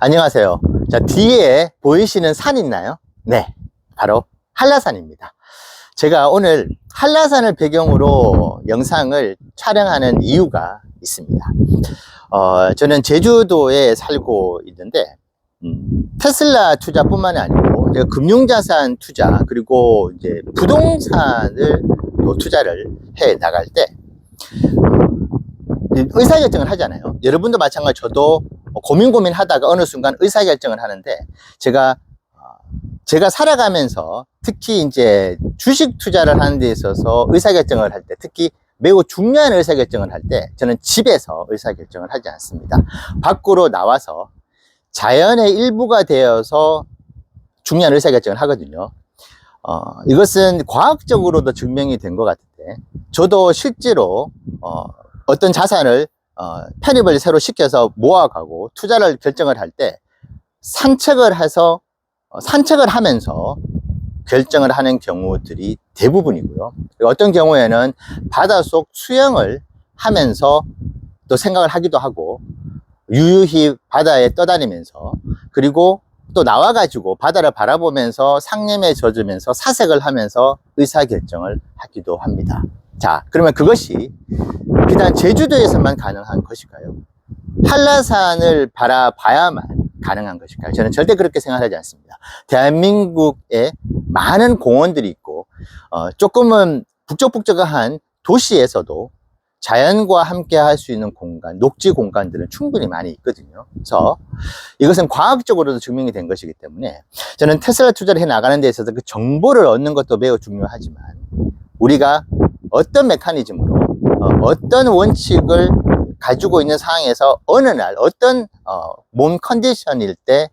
안녕하세요. 자, 뒤에 보이시는 산 있나요? 네. 바로 한라산입니다. 제가 오늘 한라산을 배경으로 영상을 촬영하는 이유가 있습니다. 어, 저는 제주도에 살고 있는데, 음, 테슬라 투자뿐만 아니고, 제가 금융자산 투자, 그리고 이제 부동산을 또 투자를 해 나갈 때, 어, 의사결정을 하잖아요. 여러분도 마찬가지 저도 고민 고민 하다가 어느 순간 의사결정을 하는데, 제가 어, 제가 살아가면서 특히 이제 주식 투자를 하는 데 있어서 의사결정을 할 때, 특히 매우 중요한 의사결정을 할 때, 저는 집에서 의사결정을 하지 않습니다. 밖으로 나와서 자연의 일부가 되어서 중요한 의사결정을 하거든요. 어, 이것은 과학적으로도 증명이 된 것 같은데, 저도 실제로, 어, 어떤 자산을, 어, 편입을 새로 시켜서 모아가고 투자를 결정을 할 때, 산책을 해서, 어, 산책을 하면서 결정을 하는 경우들이 대부분이고요. 어떤 경우에는 바닷속 수영을 하면서 또 생각을 하기도 하고, 유유히 바다에 떠다니면서, 그리고 또 나와가지고 바다를 바라보면서 상념에 젖으면서 사색을 하면서 의사결정을 하기도 합니다. 자, 그러면 그것이 비단 제주도에서만 가능한 것일까요? 한라산을 바라봐야만 가능한 것일까요? 저는 절대 그렇게 생각하지 않습니다. 대한민국에 많은 공원들이 있고, 어, 조금은 북적북적한 도시에서도 자연과 함께 할 수 있는 공간, 녹지 공간들은 충분히 많이 있거든요. 그래서 이것은 과학적으로도 증명이 된 것이기 때문에 저는 테슬라 투자를 해 나가는 데 있어서 그 정보를 얻는 것도 매우 중요하지만 우리가 어떤 메커니즘으로 어, 떤 원칙을 가지고 있는 상황에서 어느 날 어떤 어, 몸 컨디션일 때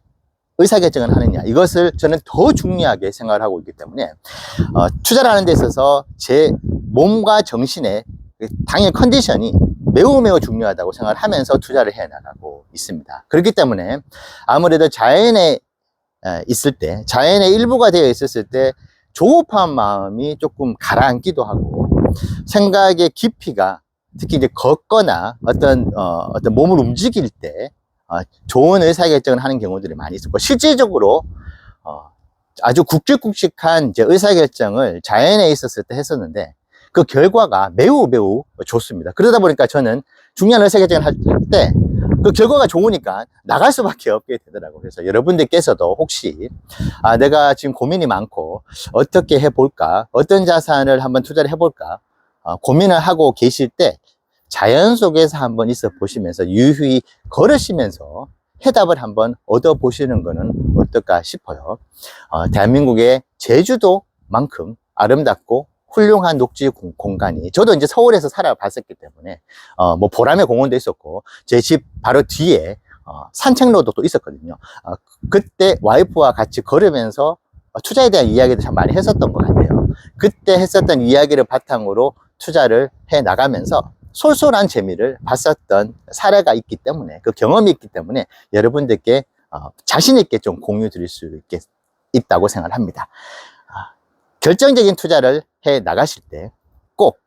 의사결정을 하느냐 이것을 저는 더 중요하게 생각을 하고 있기 때문에 어, 투자를 하는 데 있어서 제 몸과 정신의 당일 컨디션이 매우 매우 중요하다고 생각을 하면서 투자를 해 나가고 있습니다. 그렇기 때문에 아무래도 자연에 에, 있을 때, 자연의 일부가 되어 있었을 때 조급한 마음이 조금 가라앉기도 하고 생각의 깊이가 특히 이제 걷거나 어떤 어, 어떤 몸을 움직일 때 어, 좋은 의사결정을 하는 경우들이 많이 있었고 실질적으로 어, 아주 굵직굵직한 이제 의사결정을 자연에 있었을 때 했었는데 그 결과가 매우 매우 좋습니다. 그러다 보니까 저는 중요한 의사결정을 할때 그 결과가 좋으니까 나갈 수밖에 없게 되더라고요. 그래서 여러분들께서도 혹시 아, 내가 지금 고민이 많고 어떻게 해볼까? 어떤 자산을 한번 투자를 해볼까? 어, 고민을 하고 계실 때 자연 속에서 한번 있어 보시면서 유유히 걸으시면서 해답을 한번 얻어 보시는 것은 어떨까 싶어요. 어, 대한민국의 제주도만큼 아름답고 훌륭한 녹지 공- 공간이 저도 이제 서울에서 살아봤었기 때문에 어, 뭐 보람의 공원도 있었고 제 집 바로 뒤에 어, 산책로도 또 있었거든요. 어, 그때 와이프와 같이 걸으면서 어, 투자에 대한 이야기도 참 많이 했었던 것 같아요. 그때 했었던 이야기를 바탕으로 투자를 해 나가면서 솔솔한 재미를 봤었던 사례가 있기 때문에 그 경험이 있기 때문에 여러분들께 어, 자신 있게 좀 공유 드릴 수 있겠, 있다고 생각을 합니다. 아, 결정적인 투자를 해 나가실 때 꼭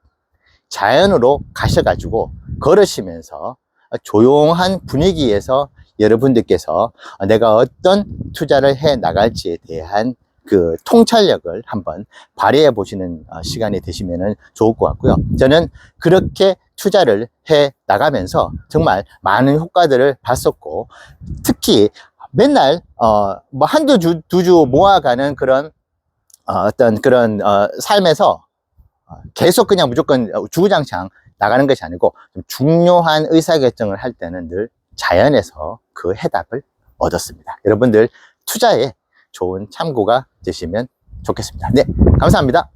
자연으로 가셔가지고 걸으시면서 조용한 분위기에서 여러분들께서 내가 어떤 투자를 해 나갈지에 대한 그 통찰력을 한번 발휘해 보시는 어, 시간이 되시면 좋을 것 같고요. 저는 그렇게 투자를 해 나가면서 정말 많은 효과들을 봤었고 특히 맨날 어 뭐 한두 주 두 주 모아가는 그런 어, 떤 그런 어, 삶에서 어, 계속 그냥 무조건 주구장창 나가는 것이 아니고 좀 중요한 의사결정을 할 때는 늘 자연에서 그 해답을 얻었습니다. 여러분들 투자에 좋은 참고가 되시면 좋겠습니다. 네, 감사합니다.